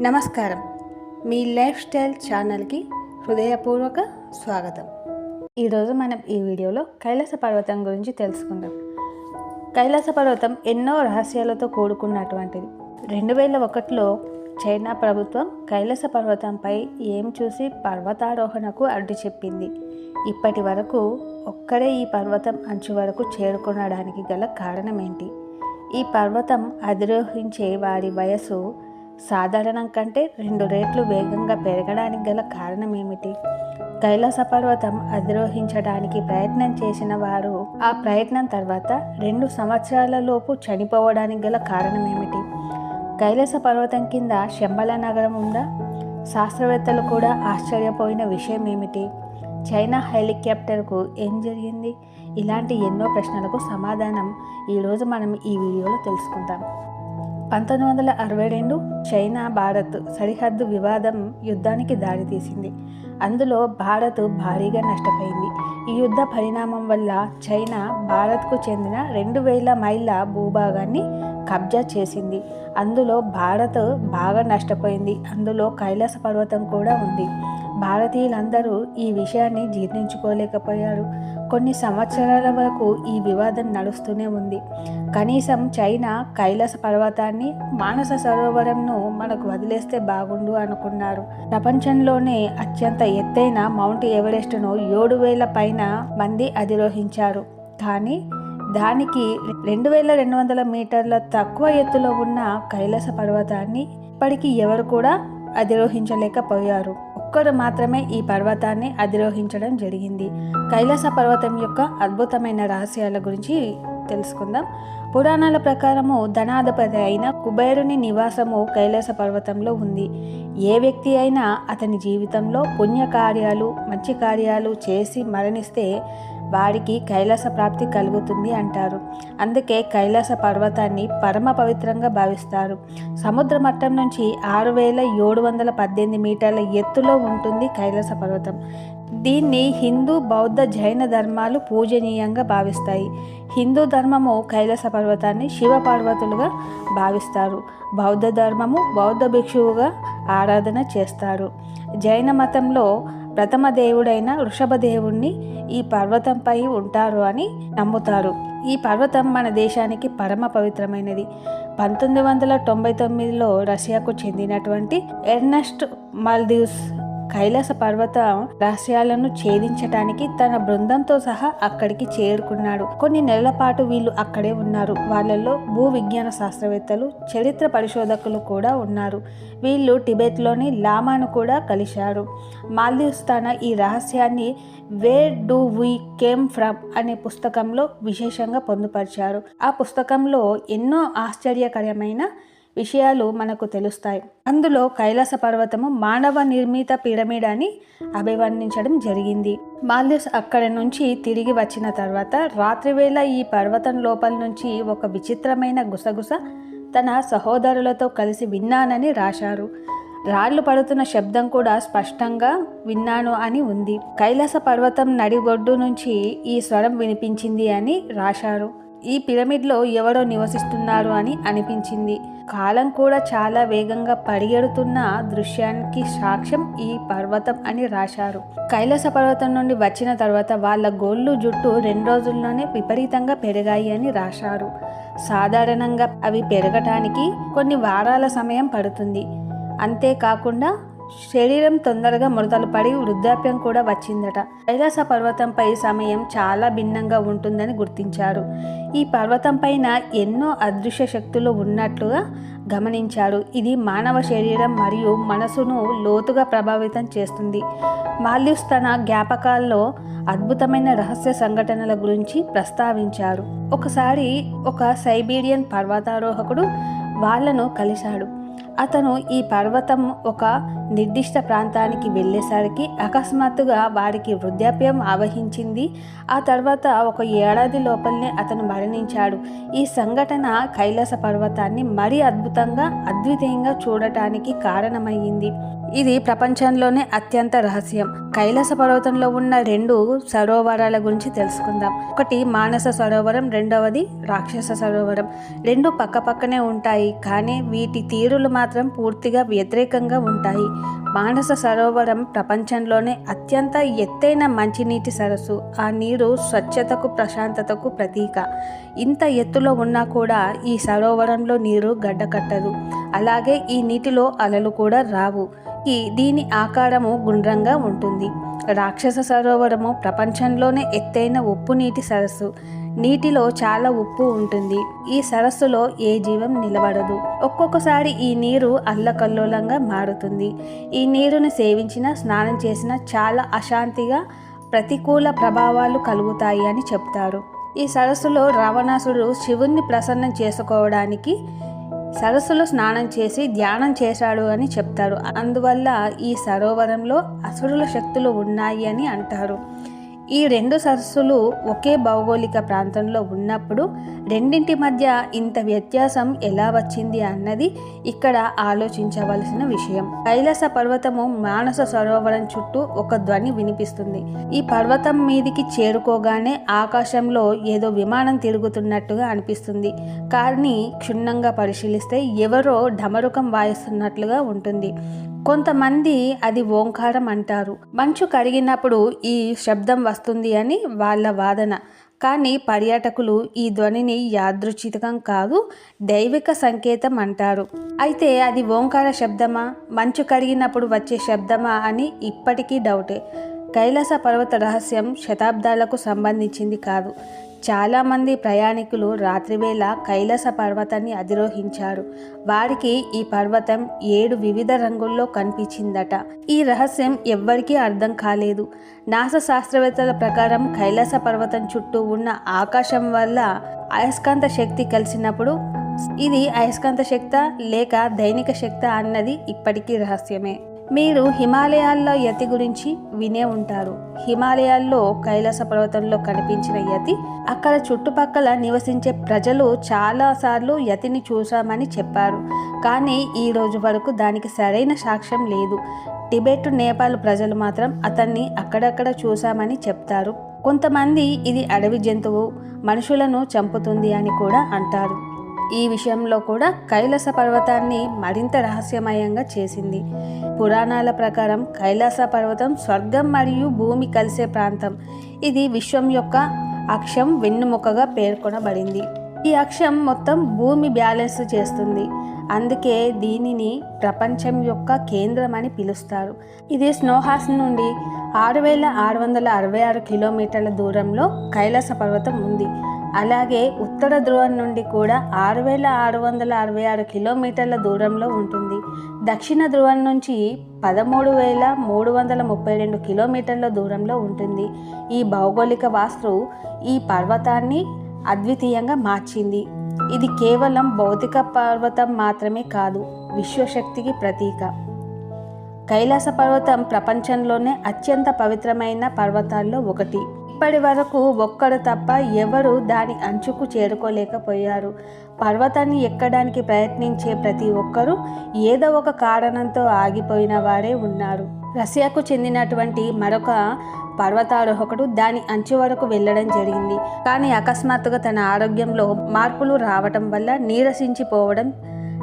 నమస్కారం. మీ life style ఛానల్కి హృదయపూర్వక స్వాగతం. ఈరోజు మనం ఈ వీడియోలో కైలాస పర్వతం గురించి తెలుసుకుందాం. కైలాస పర్వతం ఎన్నో రహస్యాలతో కూడుకున్నటువంటిది. రెండు వేల ఒకటిలో చైనా ప్రభుత్వం కైలాస పర్వతంపై ఏం చూసి పర్వతారోహణకు అడ్డు చెప్పింది. ఇప్పటి వరకు ఒక్కడే ఈ పర్వతం అంచు వరకు చేరుకోవడానికి గల కారణం ఏంటి ఈ పర్వతం అధిరోహించే వారి వయసు సాధారణం కంటే రెండు రేట్లు వేగంగా పెరగడానికి గల కారణం ఏమిటి కైలాస పర్వతం అధిరోహించడానికి ప్రయత్నం చేసిన వారు ఆ ప్రయత్నం తర్వాత రెండు సంవత్సరాల లోపు చనిపోవడానికి గల కారణం ఏమిటి కైలాస పర్వతం కింద శంబల నగరం ఉందా? శాస్త్రవేత్తలు కూడా ఆశ్చర్యపోయిన విషయం ఏమిటి చైనా హెలికాప్టర్కు ఏం జరిగింది? ఇలాంటి ఎన్నో ప్రశ్నలకు సమాధానం ఈరోజు మనం ఈ వీడియోలో తెలుసుకుందాం. పంతొమ్మిది వందల అరవై రెండు చైనా భారత్ సరిహద్దు వివాదం యుద్ధానికి దారితీసింది అందులో భారత్ భారీగా నష్టపోయింది. ఈ యుద్ధ పరిణామం వల్ల చైనా భారత్కు చెందిన రెండు వేల మైళ్ళ భూభాగాన్ని కబ్జా చేసింది. అందులో భారత్ బాగా నష్టపోయింది. అందులో కైలాస పర్వతం కూడా ఉంది. భారతీయులందరూ ఈ విషయాన్ని జీర్ణించుకోలేకపోయారు. కొన్ని సంవత్సరాల వరకు ఈ వివాదం నడుస్తూనే ఉంది. కనీసం చైనా కైలాస పర్వతాన్ని మానస సరోవరంను మనకు వదిలేస్తే బాగుండు అనుకున్నారు. ప్రపంచంలోనే అత్యంత ఎత్తైన మౌంట్ ఎవరెస్ట్ను ఏడు వేల పైన మంది అధిరోహించారు. కానీ దానికి రెండు వేల రెండు వందల మీటర్ల తక్కువ ఎత్తులో ఉన్న కైలాస పర్వతాన్ని ఇప్పటికీ ఎవరు కూడా అధిరోహించలేకపోయారు. ఒక్కరు మాత్రమే ఈ పర్వతాన్ని అధిరోహించడం జరిగింది. కైలాస పర్వతం యొక్క అద్భుతమైన రహస్యాల గురించి తెలుసుకుందాం. పురాణాల ప్రకారము ధనాధిపతి అయిన కుబేరుని నివాసము కైలాస పర్వతంలో ఉంది. ఏ వ్యక్తి అయినా అతని జీవితంలో పుణ్యకార్యాలు మంచి కార్యాలు చేసి మరణిస్తే వాడికి కైలాస ప్రాప్తి కలుగుతుంది అంటారు. అందుకే కైలాస పర్వతాన్ని పరమ పవిత్రంగా భావిస్తారు. సముద్ర మట్టం నుంచి ఆరు వేల ఏడు వందల పద్దెనిమిది మీటర్ల ఎత్తులో ఉంటుంది కైలాస పర్వతం. దీన్ని హిందూ బౌద్ధ జైన ధర్మాలు పూజనీయంగా భావిస్తాయి. హిందూ ధర్మము కైలాస పర్వతాన్ని శివ పార్వతులుగా భావిస్తారు. బౌద్ధ ధర్మము బౌద్ధ భిక్షువుగా ఆరాధన చేస్తారు. జైన మతంలో ప్రథమ దేవుడైన వృషభదేవుణ్ణి ఈ పర్వతంపై ఉంటారు అని నమ్ముతారు. ఈ పర్వతం మన దేశానికి పరమ పవిత్రమైనది. పంతొమ్మిది వందల తొంభై తొమ్మిదిలో రష్యాకు చెందినటువంటి ఎర్నస్ట్ మాల్దీవ్స్ కైలాస పర్వత రహస్యాలను ఛేదించటానికి తన బృందంతో సహా అక్కడికి చేరుకున్నాడు. కొన్ని నెలల పాటు వీళ్ళు అక్కడే ఉన్నారు. వాళ్ళల్లో భూ విజ్ఞాన శాస్త్రవేత్తలు చరిత్ర పరిశోధకులు కూడా ఉన్నారు. వీళ్ళు టిబెట్లోని లామాను కూడా కలిశారు. మాల్దీవ్స్ తన ఈ రహస్యాన్ని where do we came from అనే పుస్తకంలో విశేషంగా పొందుపరిచారు. ఆ పుస్తకంలో ఎన్నో ఆశ్చర్యకరమైన విషయాలు మనకు తెలుస్తాయి. అందులో కైలాస పర్వతము మానవ నిర్మిత పిరమిడ్ అని అభివర్ణించడం జరిగింది. మాల్దీవ్స్ అక్కడి నుంచి తిరిగి వచ్చిన తర్వాత రాత్రివేళ ఈ పర్వతం లోపల నుంచి ఒక విచిత్రమైన గుసగుస తన సహోదరులతో కలిసి విన్నానని రాశారు. రాళ్ళు పడుతున్న శబ్దం కూడా స్పష్టంగా విన్నాను అని ఉంది. కైలాస పర్వతం నడిగొడ్డు నుంచి ఈ స్వరం వినిపించింది అని రాశారు. ఈ పిరమిడ్లో ఎవరో నివసిస్తున్నారు అని అనిపించింది. కాలం కూడా చాలా వేగంగా పరిగెడుతున్న దృశ్యానికి సాక్ష్యం ఈ పర్వతం అని రాశారు. కైలాస పర్వతం నుండి వచ్చిన తర్వాత వాళ్ళ గోళ్ళు జుట్టు రెండు రోజుల్లోనే విపరీతంగా పెరిగాయి అని రాశారు. సాధారణంగా అవి పెరగటానికి కొన్ని వారాల సమయం పడుతుంది. అంతేకాకుండా శరీరం తొందరగా మురదలు పడి వృద్ధాప్యం కూడా వచ్చిందట. కైలాస పర్వతంపై సమయం చాలా భిన్నంగా ఉంటుందని గుర్తించారు. ఈ పర్వతం పైన ఎన్నో అదృశ్య శక్తులు ఉన్నట్లుగా గమనించారు. ఇది మానవ శరీరం మరియు మనసును లోతుగా ప్రభావితం చేస్తుంది. మాల్యూస్ తన జ్ఞాపకాల్లో అద్భుతమైన రహస్య సంఘటనల గురించి ప్రస్తావించారు. ఒకసారి ఒక సైబీరియన్ పర్వతారోహకుడు వాళ్ళను కలిశాడు. అతను ఈ పర్వతం ఒక నిర్దిష్ట ప్రాంతానికి వెళ్ళేసరికి అకస్మాత్తుగా వారికి వృద్ధాప్యం ఆవహించింది. ఆ తర్వాత ఒక ఏడాది లోపలనే అతను మరణించాడు. ఈ సంఘటన కైలాస పర్వతాన్ని మరీ అద్భుతంగా అద్వితీయంగా చూడటానికి కారణమయ్యింది ఇది ప్రపంచంలోనే అత్యంత రహస్యం. కైలాస పర్వతంలో ఉన్న రెండు సరోవరాల గురించి తెలుసుకుందాం. ఒకటి మానస సరోవరం రెండవది రాక్షస సరోవరం. రెండు పక్కపక్కనే ఉంటాయి కానీ వీటి తీరులు మాత్రం పూర్తిగా వ్యతిరేకంగా ఉంటాయి. మానస సరోవరం ప్రపంచంలోనే అత్యంత ఎత్తైన మంచినీటి సరస్సు. ఆ నీరు స్వచ్ఛతకు ప్రశాంతతకు ప్రతీక. ఇంత ఎత్తులో ఉన్నా కూడా ఈ సరోవరంలో నీరు గడ్డకట్టదు. అలాగే ఈ నీటిలో అలలు కూడా రావు. దీని ఆకారము గుండ్రంగా ఉంటుంది. రాక్షస సరోవరము ప్రపంచంలోనే ఎత్తైన ఉప్పు నీటి సరస్సు. నీటిలో చాలా ఉప్పు ఉంటుంది. ఈ సరస్సులో ఏ జీవం నిలబడదు. ఒక్కొక్కసారి ఈ నీరు అల్లకల్లోలంగా మారుతుంది. ఈ నీరును సేవించిన స్నానం చేసిన చాలా అశాంతిగా ప్రతికూల ప్రభావాలు కలుగుతాయి అని చెప్తారు. ఈ సరస్సులో రావణాసుడు శివుణ్ణి ప్రసన్నం చేసుకోవడానికి సరస్సులో స్నానం చేసి ధ్యానం చేశాడు అని చెప్తారు. అందువల్ల ఈ సరోవరంలో అసురుల శక్తులు ఉన్నాయి అని అంటారు. ఈ రెండు సరస్సులు ఒకే భౌగోళిక ప్రాంతంలో ఉన్నప్పుడు రెండింటి మధ్య ఇంత వ్యత్యాసం ఎలా వచ్చింది అన్నది ఇక్కడ ఆలోచించవలసిన విషయం. కైలాస పర్వతము మానస సరోవరం చుట్టూ ఒక ధ్వని వినిపిస్తుంది. ఈ పర్వతం మీదికి చేరుకోగానే ఆకాశంలో ఏదో విమానం తిరుగుతున్నట్టుగా అనిపిస్తుంది. కానీ క్షుణ్ణంగా పరిశీలిస్తే ఎవరో ఢమరుకం వాయిస్తున్నట్లుగా ఉంటుంది. కొంతమంది అది ఓంకారం అంటారు. మంచు కరిగినప్పుడు ఈ శబ్దం వస్తుంది అని వాళ్ళ వాదన. కానీ పర్యాటకులు ఈ ధ్వనిని యాదృచితకం కాదు దైవిక సంకేతం అంటారు. అయితే అది ఓంకార శబ్దమా? మంచు కరిగినప్పుడు వచ్చే శబ్దమా అని ఇప్పటికీ డౌటే. కైలాస పర్వత రహస్యం శతాబ్దాలకు సంబంధించింది కాదు. చాలామంది ప్రయాణికులు రాత్రివేళ కైలాస పర్వతాన్ని అధిరోహించారు. వారికి ఈ పర్వతం ఏడు వివిధ రంగుల్లో కనిపించిందట. ఈ రహస్యం ఎవ్వరికీ అర్థం కాలేదు. నాసా శాస్త్రవేత్తల ప్రకారం కైలాస పర్వతం చుట్టూ ఉన్న ఆకాశం వల్ల అయస్కాంత శక్తి కలిసినప్పుడు ఇది అయస్కాంత శక్త లేక దైనిక శక్త అన్నది ఇప్పటికీ రహస్యమే. మీరు హిమాలయాల్లో యతి గురించి వినే ఉంటారు. హిమాలయాల్లో కైలాస పర్వతంలో కనిపించిన యతి అక్కడ చుట్టుపక్కల నివసించే ప్రజలు చాలాసార్లు యతిని చూశామని చెప్పారు. కానీ ఈ రోజు వరకు దానికి సరైన సాక్ష్యం లేదు. టిబెట్ నేపాల్ ప్రజలు మాత్రం అతన్ని అక్కడక్కడ చూశామని చెప్తారు. కొంతమంది ఇది అడవి జంతువు మనుషులను చంపుతుంది అని కూడా అంటారు. ఈ విషయంలో కూడా కైలాస పర్వతాన్ని మరింత రహస్యమయంగా చేసింది. పురాణాల ప్రకారం కైలాస పర్వతం స్వర్గం మరియు భూమి కలిసే ప్రాంతం. ఇది విశ్వం యొక్క అక్షం వెన్నుముకగా పేర్కొనబడింది. ఈ అక్షం మొత్తం భూమి బ్యాలెన్స్ చేస్తుంది. అందుకే దీనిని ప్రపంచం యొక్క కేంద్రం అని పిలుస్తారు. ఇది స్నోహాస్ నుండి ఆరు వేల ఆరు వందల అరవై ఆరు కిలోమీటర్ల దూరంలో కైలాస పర్వతం ఉంది. అలాగే ఉత్తర ధ్రువం నుండి కూడా ఆరు వేల ఆరు వందల అరవై ఆరు కిలోమీటర్ల దూరంలో ఉంటుంది. దక్షిణ ధ్రువం నుంచి పదమూడు వేల మూడు వందల ముప్పై రెండు కిలోమీటర్ల దూరంలో ఉంటుంది. ఈ భౌగోళిక వాస్తు ఈ పర్వతాన్ని అద్వితీయంగా మార్చింది. ఇది కేవలం భౌతిక పర్వతం మాత్రమే కాదు విశ్వశక్తికి ప్రతీక. కైలాస పర్వతం ప్రపంచంలోనే అత్యంత పవిత్రమైన పర్వతాల్లో ఒకటి. ఇప్పటి వరకు ఒక్కడు తప్ప ఎవరు దాని అంచుకు చేరుకోలేకపోయారు. పర్వతాన్ని ఎక్కడానికి ప్రయత్నించే ప్రతి ఒక్కరూ ఏదో ఒక కారణంతో ఆగిపోయిన వారే ఉన్నారు. రష్యాకు చెందినటువంటి మరొక పర్వతారోహకుడు దాని అంచు వరకు వెళ్ళడం జరిగింది. కానీ అకస్మాత్తుగా తన ఆరోగ్యంలో మార్పులు రావటం వల్ల నీరసించిపోవడం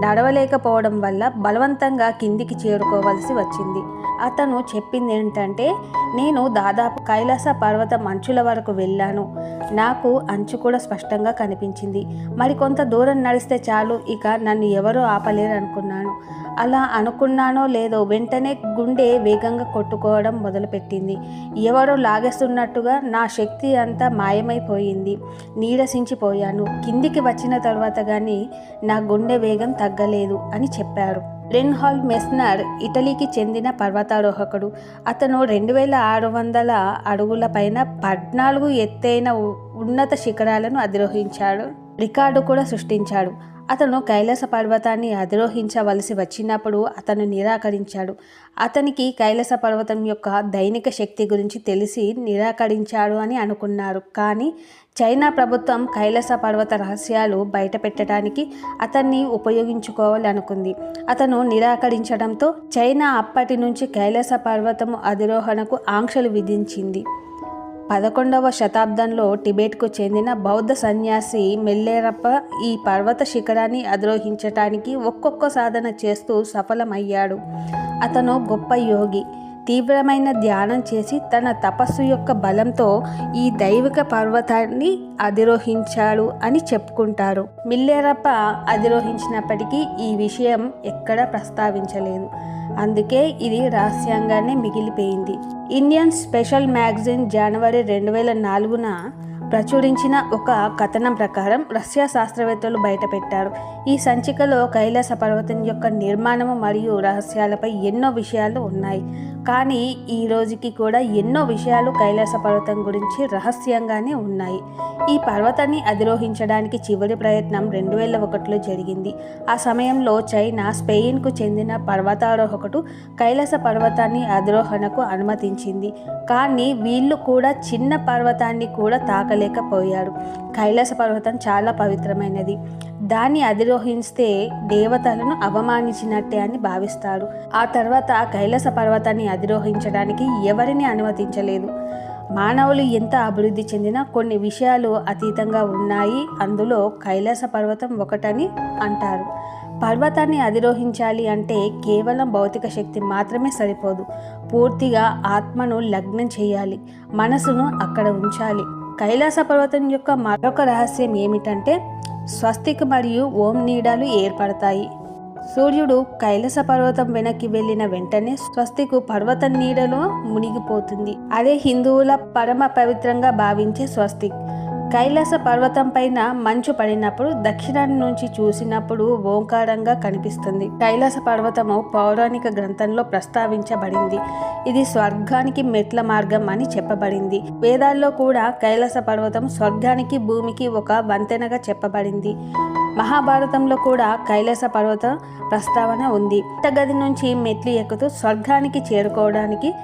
నడవలేకపోవడం వల్ల బలవంతంగా కిందికి చేరుకోవలసి వచ్చింది. అతను చెప్పింది ఏంటంటే నేను దాదాపు కైలాస పర్వత మంచుల వరకు వెళ్ళాను. నాకు అంచు కూడా స్పష్టంగా కనిపించింది. మరి కొంత దూరం నడిస్తే చాలు. ఇక నన్ను ఎవరూ ఆపలేరు అనుకున్నాను అలా అనుకున్నానో లేదో వెంటనే గుండె వేగంగా కొట్టుకోవడం మొదలుపెట్టింది. ఎవరో లాగేస్తున్నట్టుగా నా శక్తి అంతా మాయమైపోయింది. నీరసించిపోయాను. కిందికి వచ్చిన తర్వాత కానీ నా గుండె వేగం తగ్గలేదు అని చెప్పారు రెన్హాల్ మెస్నర్ ఇటలీకి చెందిన పర్వతారోహకుడు. అతను రెండు వేల ఆరు వందల అడుగుల పైన పద్నాలుగు ఎత్తైన ఉన్నత శిఖరాలను అధిరోహించాడు. రికార్డు కూడా సృష్టించాడు. అతను కైలాస పర్వతాన్ని అధిరోహించవలసి వచ్చినప్పుడు అతను నిరాకరించాడు. అతనికి కైలాస పర్వతం యొక్క దైనిక శక్తి గురించి తెలిసి నిరాకరించాడు అని అనుకున్నారు. కానీ చైనా ప్రభుత్వం కైలాస పర్వత రహస్యాలు బయటపెట్టడానికి అతన్ని ఉపయోగించుకోవాలనుకుంది. అతను నిరాకరించడంతో చైనా అప్పటి నుంచి కైలాస పర్వతము అధిరోహణకు ఆంక్షలు విధించింది. పదకొండవ శతాబ్దంలో టిబెట్కు చెందిన బౌద్ధ సన్యాసి మెల్లేరప్ప ఈ పర్వత శిఖరాన్ని అధిరోహించటానికి ఒక్కొక్క సాధన చేస్తూ సఫలమయ్యాడు. అతను గొప్ప యోగి. తీవ్రమైన ధ్యానం చేసి తన తపస్సు యొక్క బలంతో ఈ దైవిక పర్వతాన్ని అధిరోహించాడు అని చెప్పుకుంటారు. మిల్లేరప్ప అధిరోహించినప్పటికీ ఈ విషయం ఎక్కడా ప్రస్తావించలేదు. అందుకే ఇది రహస్యంగానే మిగిలిపోయింది. ఇండియన్ స్పెషల్ మ్యాగజైన్ జనవరి రెండు వేల నాలుగున ప్రచురించిన ఒక కథనం ప్రకారం రష్యా శాస్త్రవేత్తలు బయటపెట్టారు. ఈ సంచికలో కైలాస పర్వతం యొక్క నిర్మాణము మరియు రహస్యాలపై ఎన్నో విషయాలు ఉన్నాయి. కానీ ఈ రోజుకి కూడా ఎన్నో విషయాలు కైలాస పర్వతం గురించి రహస్యంగానే ఉన్నాయి. ఈ పర్వతాన్ని అధిరోహించడానికి చివరి ప్రయత్నం రెండు వేల ఒకటిలో జరిగింది. ఆ సమయంలో చైనా స్పెయిన్కు చెందిన పర్వతారోహకుడు కైలాస పర్వతాన్ని అధిరోహణకు అనుమతించింది. కానీ వీళ్ళు కూడా చిన్న పర్వతాన్ని కూడా తాకలేకపోయారు. కైలాస పర్వతం చాలా పవిత్రమైనది. దాన్ని అధిరోహిస్తే దేవతలను అవమానించినట్టే అని భావిస్తారు ఆ తర్వాత కైలాస పర్వతాన్ని అధిరోహించడానికి ఎవరిని అనుమతించలేదు. మానవులు ఎంత అభివృద్ధి చెందినా కొన్ని విషయాలు అతీతంగా ఉన్నాయి. అందులో కైలాస పర్వతం ఒకటని అంటారు. పర్వతాన్ని అధిరోహించాలి అంటే కేవలం భౌతిక శక్తి మాత్రమే సరిపోదు. పూర్తిగా ఆత్మను లగ్నం చేయాలి. మనసును అక్కడ ఉంచాలి. కైలాస పర్వతం యొక్క మరొక రహస్యం ఏమిటంటే స్వస్తిక్ మరియు ఓం నీడాలు ఏర్పడతాయి. సూర్యుడు కైలాస పర్వతం వెనక్కి వెళ్ళిన వెంటనే స్వస్తికు పర్వత నీడలో మునిగిపోతుంది. అదే హిందువుల పరమ పవిత్రంగా భావించే స్వస్తిక్. కైలాస పర్వతం పైన మంచు పడినప్పుడు దక్షిణాన్ని నుంచి చూసినప్పుడు ఓంకారంగా కనిపిస్తుంది. కైలాస పర్వతము పౌరాణిక గ్రంథంలో ప్రస్తావించబడింది. ఇది స్వర్గానికి మెట్ల మార్గం అని చెప్పబడింది. వేదాల్లో కూడా కైలాస పర్వతం స్వర్గానికి భూమికి ఒక వంతెనగా చెప్పబడింది. మహాభారతంలో కూడా కైలాస పర్వత ప్రస్తావన ఉంది. గది నుంచి మెట్లు ఎక్కుతూ స్వర్గానికి చేరుకోవడానికి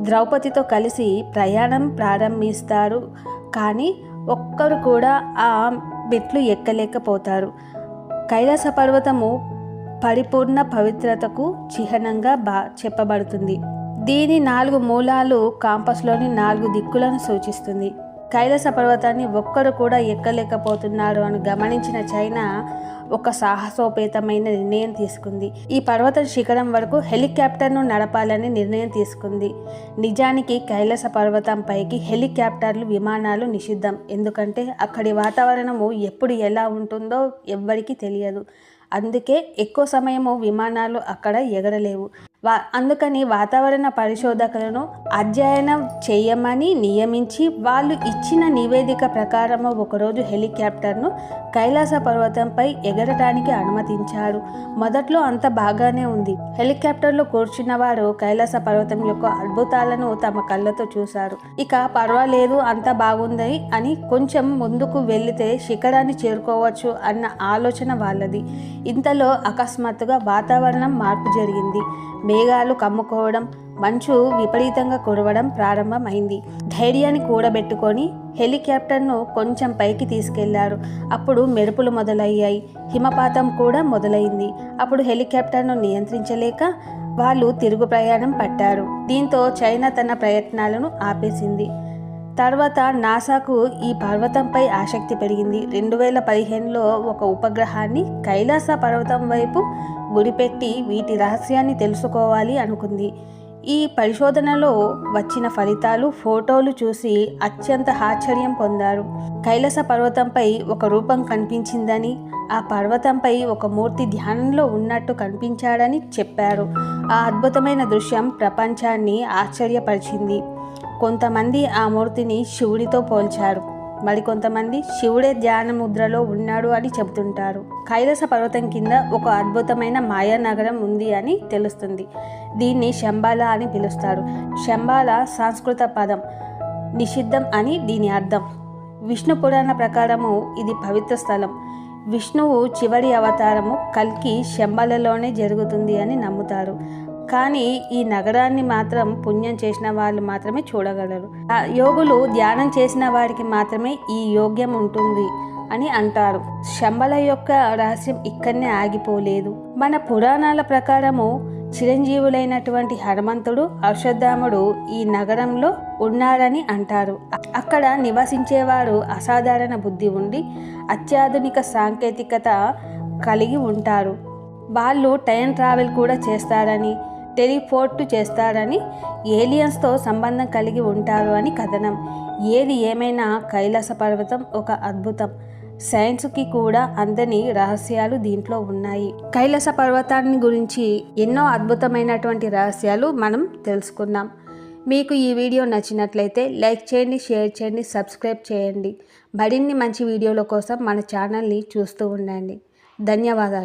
ద్రౌపదితో కలిసి ప్రయాణం ప్రారంభిస్తారు. కానీ ఒక్కరు కూడా ఆ మెట్లు ఎక్కలేకపోతారు. కైలాస పర్వతము పరిపూర్ణ పవిత్రతకు చిహ్నంగా బా చెప్పబడుతుంది. దీని నాలుగు మూలాలు కాంపస్లోని నాలుగు దిక్కులను సూచిస్తుంది. కైలాస పర్వతాన్ని ఒక్కరు కూడా ఎక్కలేకపోతున్నారు అని గమనించిన చైనా ఒక సాహసోపేతమైన నిర్ణయం తీసుకుంది. ఈ పర్వత శిఖరం వరకు హెలికాప్టర్ను నడపాలని నిర్ణయం తీసుకుంది. నిజానికి కైలాస పర్వతం పైకి హెలికాప్టర్లు విమానాలు నిషిద్ధం. ఎందుకంటే అక్కడి వాతావరణము ఎప్పుడు ఎలా ఉంటుందో ఎవ్వరికీ తెలియదు. అందుకే ఎక్కువ సమయము విమానాలు అక్కడ ఎగరలేవు. వా అందుకని వాతావరణ పరిశోధకులను అధ్యయనం చేయమని నియమించి వాళ్ళు ఇచ్చిన నివేదిక ప్రకారము ఒకరోజు హెలికాప్టర్ను కైలాస పర్వతంపై ఎగరటానికి అనుమతించారు. మొదట్లో అంత బాగానే ఉంది. హెలికాప్టర్లో కూర్చున్న వారు కైలాస పర్వతం యొక్క అద్భుతాలను తమ కళ్ళతో చూశారు. ఇక పర్వాలేదు అంత బాగుంది అని కొంచెం ముందుకు వెళితే శిఖరాన్ని చేరుకోవచ్చు అన్న ఆలోచన వాళ్ళది. ఇంతలో అకస్మాత్తుగా వాతావరణం మార్పు జరిగింది. మేఘాలు కమ్ముకోవడం మంచు విపరీతంగా కురవడం ప్రారంభమైంది. ధైర్యాన్ని కూడబెట్టుకొని హెలికాప్టర్ను కొంచెం పైకి తీసుకెళ్ళారు. అప్పుడు మెరుపులు మొదలయ్యాయి. హిమపాతం కూడా మొదలైంది. అప్పుడు హెలికాప్టర్ను నియంత్రించలేక వాళ్ళు తిరుగు ప్రయాణం పట్టారు. దీంతో చైనా తన ప్రయత్నాలను ఆపేసింది. తర్వాత నాసాకు ఈ పర్వతంపై ఆసక్తి పెరిగింది. రెండు వేల పదిహేనులో ఒక ఉపగ్రహాన్ని కైలాస పర్వతం వైపు గురిపెట్టి వీటి రహస్యాన్ని తెలుసుకోవాలి అనుకుంది. ఈ పరిశోధనలో వచ్చిన ఫలితాలు ఫోటోలు చూసి అత్యంత ఆశ్చర్యం పొందారు. కైలాస పర్వతంపై ఒక రూపం కనిపించిందని ఆ పర్వతంపై ఒక మూర్తి ధ్యానంలో ఉన్నట్టు కనిపించాడని చెప్పారు. ఆ అద్భుతమైన దృశ్యం ప్రపంచాన్ని ఆశ్చర్యపరిచింది. కొంతమంది ఆ మూర్తిని శివుడితో పోల్చారు. మరికొంతమంది శివుడే ధ్యాన ముద్రలో ఉన్నాడు అని చెబుతుంటారు. కైలాస పర్వతం కింద ఒక అద్భుతమైన మాయా నగరం ఉంది అని తెలుస్తుంది. దీన్ని శంబాల అని పిలుస్తారు. శంబాల సంస్కృత పదం నిషిద్ధం అని దీని అర్థం. విష్ణు పురాణ ప్రకారము ఇది పవిత్ర స్థలం. విష్ణువు చివరి అవతారము కల్కి శంబలలోనే జరుగుతుంది అని నమ్ముతారు. కానీ ఈ నగరాన్ని మాత్రం పుణ్యం చేసిన వాళ్ళు మాత్రమే చూడగలరు. యోగులు ధ్యానం చేసిన వారికి మాత్రమే ఈ యోగ్యం ఉంటుంది అని అంటారు. శంబల యొక్క రహస్యం ఇక్కడనే ఆగిపోలేదు. మన పురాణాల ప్రకారము చిరంజీవులైనటువంటి హనుమంతుడు అశ్వత్థాముడు ఈ నగరంలో ఉన్నారని అంటారు. అక్కడ నివసించేవారు అసాధారణ బుద్ధి ఉండి అత్యాధునిక సాంకేతికత కలిగి ఉంటారు. వాళ్ళు టైం ట్రావెల్ కూడా చేస్తారని టెలిపోర్ట్ చేస్తారని ఏలియన్స్తో సంబంధం కలిగి ఉంటారు అని కథనం. ఏది ఏమైనా కైలాస పర్వతం ఒక అద్భుతం. సైన్స్కి కూడా అందని రహస్యాలు దీంట్లో ఉన్నాయి. కైలాస పర్వతాన్ని గురించి ఎన్నో అద్భుతమైనటువంటి రహస్యాలు మనం తెలుసుకున్నాం మీకు ఈ వీడియో నచ్చినట్లయితే లైక్ చేయండి షేర్ చేయండి సబ్స్క్రైబ్ చేయండి. మరిన్ని మంచి వీడియోల కోసం మన ఛానల్ని చూస్తూ ఉండండి. ధన్యవాదాలు.